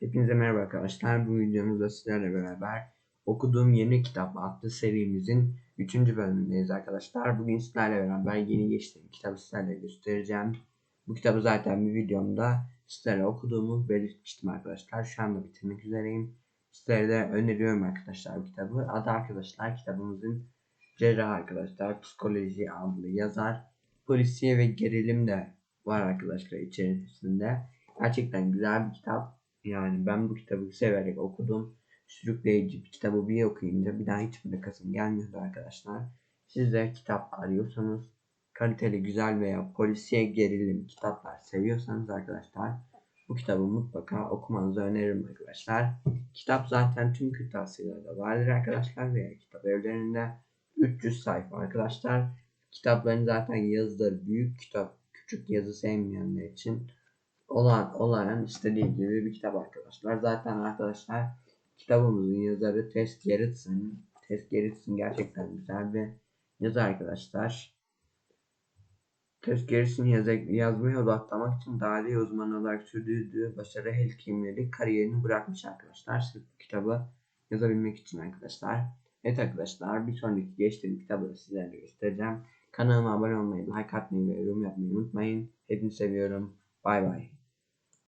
Hepinize merhaba arkadaşlar. Bu videomuzda sizlerle beraber okuduğum yeni kitap adlı serimizin 3. bölümündeyiz arkadaşlar. Bugün sizlerle beraber yeni geçtiğim kitabı sizlerle göstereceğim. Bu kitabı zaten bir videomda sizlere okuduğumu belirtmiştim arkadaşlar. Şu anda bitirmek üzereyim. Sizlere de öneriyorum arkadaşlar bu kitabı. Adı arkadaşlar kitabımızın Cerrah arkadaşlar. Psikoloji adlı yazar. Polisiye ve gerilim de var arkadaşlar içerisinde. Gerçekten güzel bir kitap. Yani ben bu kitabı severek okudum. Sürükleyici bir kitabı bir okuyunca bir daha hiç bırakasım gelmiyordu arkadaşlar. Siz de kitap arıyorsanız kaliteli güzel veya polisiye gerilim kitaplar seviyorsanız arkadaşlar bu kitabı mutlaka okumanızı öneririm arkadaşlar. Kitap zaten tüm kırtasiyelerinde vardır arkadaşlar veya kitap evlerinde 300 sayfa arkadaşlar. Kitapların zaten yazıları büyük kitap küçük yazı sevmeyenler için olan olan istediği gibi bir kitap arkadaşlar. Zaten arkadaşlar kitabımızın yazarı Tess Gerritsen. Tess Gerritsen gerçekten güzel bir yazar arkadaşlar. Tess Gerritsen yaz yazmayı odaklamak için dahiliye uzmanı olarak sürdürdüğü başarı hekimleri kariyerini bırakmış arkadaşlar. Sırf bu kitabı yazabilmek için arkadaşlar. Evet arkadaşlar bir sonraki geçtiğim kitabı da sizlerle göstereceğim. Kanalıma abone olmayı, like atmayı ve yorum yapmayı unutmayın. Hepinizi seviyorum. Bye bye.